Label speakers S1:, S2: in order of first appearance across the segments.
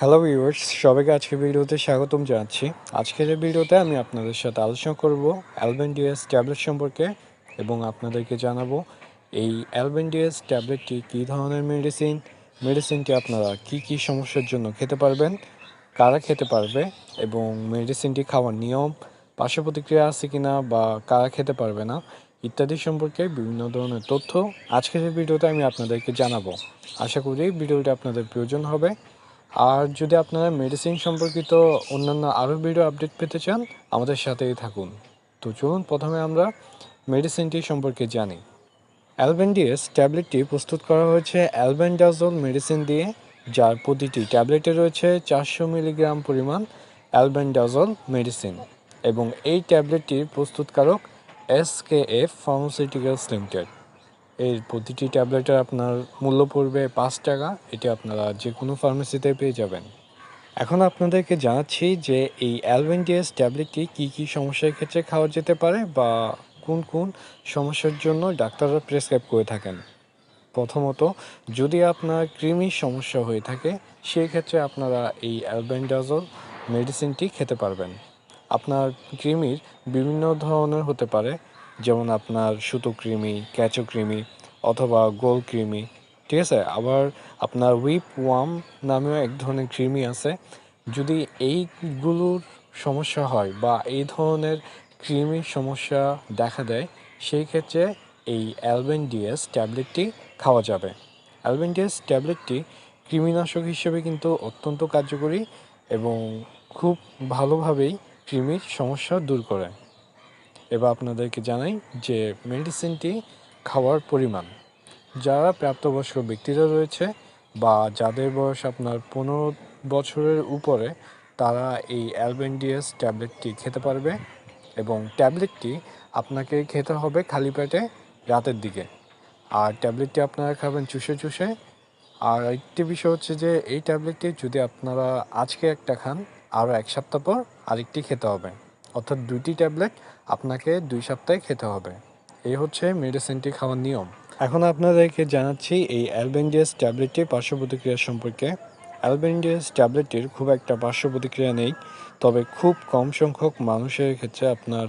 S1: Hello viewers সবাইকে আজকের ভিডিওতে স্বাগতম জানাচ্ছি। আজকের এই ভিডিওতে আমি আপনাদের সাথে আলোচনা করব অ্যালবেন্ডিয়াস ট্যাবলেট সম্পর্কে এবং আপনাদেরকে জানাব এই অ্যালবেন্ডিয়াস ট্যাবলেটটি কী ধরনের মেডিসিন মেডিসিনটি আপনারা কি কি সমস্যার জন্য খেতে পারবেন, কারা খেতে পারবে এবং মেডিসিনটি খাওয়ার নিয়ম, পার্শ্ব প্রতিক্রিয়া আছে কি না বা কারা খেতে পারবে না ইত্যাদি সম্পর্কে বিভিন্ন ধরনের তথ্য আজকের এই ভিডিওতে আমি আপনাদেরকে জানাব। আশা করি ভিডিওটি আপনাদের প্রয়োজন হবে। আর যদি আপনারা মেডিসিন সম্পর্কিত অন্যান্য আরও ভিডিও আপডেট পেতে চান, আমাদের সাথেই থাকুন। তো চলুন, প্রথমে আমরা মেডিসিনটি সম্পর্কে জানি। অ্যালবেন্ডিয়াস ট্যাবলেটটি প্রস্তুত করা হয়েছে অ্যালবেন্ডাজল মেডিসিন দিয়ে, যার প্রতিটি ট্যাবলেটে রয়েছে চারশো মিলিগ্রাম পরিমাণ অ্যালবেন্ডাজল মেডিসিন এবং এই ট্যাবলেটটির প্রস্তুতকারক S K F pharmaceuticals limited এর প্রতিটি ট্যাবলেটের আপনার মূল্য পড়বে পাঁচ টাকা, এটি আপনারা যে কোনো ফার্মেসিতে পেয়ে যাবেন। এখন আপনাদেরকে জানাচ্ছি যে এই অ্যালভেন্ডিয়াস ট্যাবলেটটি কী কী সমস্যার ক্ষেত্রে খাওয়া যেতে পারে বা কোন কোন সমস্যার জন্য ডাক্তাররা প্রেসক্রাইব করে থাকেন। প্রথমত, যদি আপনার কৃমির সমস্যা হয়ে থাকে সেই ক্ষেত্রে আপনারা এই অ্যালবেন্ডাজল মেডিসিনটি খেতে পারবেন। আপনার কৃমির বিভিন্ন ধরনের হতে পারে যেমন আপনার সুতো কৃমি ক্যাচো কৃমি অথবা গোল কৃমি ঠিক আছে? আবার আপনার উইপ ওয়াম নামেও এক ধরনের কৃমি আছে। যদি এইগুলোর সমস্যা হয় বা এই ধরনের কৃমির সমস্যা দেখা দেয়, সেই ক্ষেত্রে এই অ্যালবেন অ্যালবেন্ডিয়াস ট্যাবলেটটি খাওয়া যাবে। অ্যালবেন অ্যালবেন্ডিয়াস ট্যাবলেটটি কৃমিনাশক হিসেবে কিন্তু অত্যন্ত কার্যকরী এবং খুব ভালোভাবেই কৃমির সমস্যা দূর করে। এবার আপনাদেরকে জানাই যে মেডিসিনটি খাওয়ার পরিমাণ। যারা প্রাপ্তবয়স্ক ব্যক্তিরা রয়েছে বা যাদের বয়স আপনার পনেরো বছরের উপরে, তারা এই অ্যালবেন্ডিয়াস ট্যাবলেটটি খেতে পারবে এবং ট্যাবলেটটি আপনাকে খেতে হবে খালি পেটে রাতের দিকে। আর ট্যাবলেটটি আপনারা খাবেন চুষে চুষে। আর একটি বিষয় হচ্ছে যে, এই ট্যাবলেটটি যদি আপনারা আজকে একটা খান, আরও এক সপ্তাহ পর আরেকটি খেতে হবে। অর্থাৎ দুইটি ট্যাবলেট আপনাকে দুই সপ্তাহে খেতে হবে। এই হচ্ছে মেডিসিনটি খাওয়ার নিয়ম। এখন আপনাদেরকে জানাচ্ছি এই অ্যালবেন্ডিয়াস ট্যাবলেটটির পার্শ্ব প্রতিক্রিয়া সম্পর্কে। অ্যালবেন্ডিয়াস ট্যাবলেটটির খুব একটা পার্শ্ব প্রতিক্রিয়া নেই, তবে খুব কম সংখ্যক মানুষের ক্ষেত্রে আপনার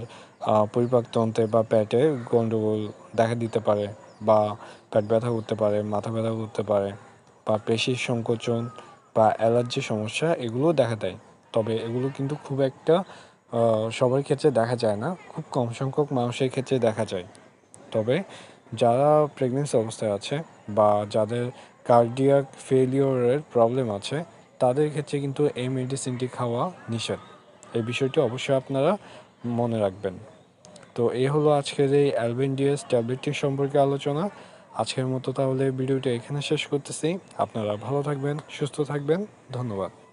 S1: পরিপাকতন্ত্রে বা পেটে গণ্ডগোল দেখা দিতে পারে বা পেট ব্যথা করতে পারে, মাথা ব্যথা করতে পারে বা পেশির সংকোচন বা অ্যালার্জি সমস্যা এগুলো দেখা দেয়। তবে এগুলো কিন্তু খুব একটা সবার ক্ষেত্রে দেখা যায় না। খুব কম সংখ্যক মানুষের ক্ষেত্রে দেখা যায়। তবে যারা প্রেগনেন্সি অবস্থায় আছে বা যাদের কার্ডিয়াক ফেলিওরের প্রবলেম আছে, তাদের ক্ষেত্রে কিন্তু এই মেডিসিনটি খাওয়া নিষেধ। এই বিষয়টি অবশ্যই আপনারা মনে রাখবেন। তো এই হলো আজকের এই অ্যালবেন্ডিয়াস ট্যাবলেটটি সম্পর্কে আলোচনা। আজকের মতো তাহলে ভিডিওটি এখানে শেষ করতেছি। আপনারা ভালো থাকবেন, সুস্থ থাকবেন। ধন্যবাদ।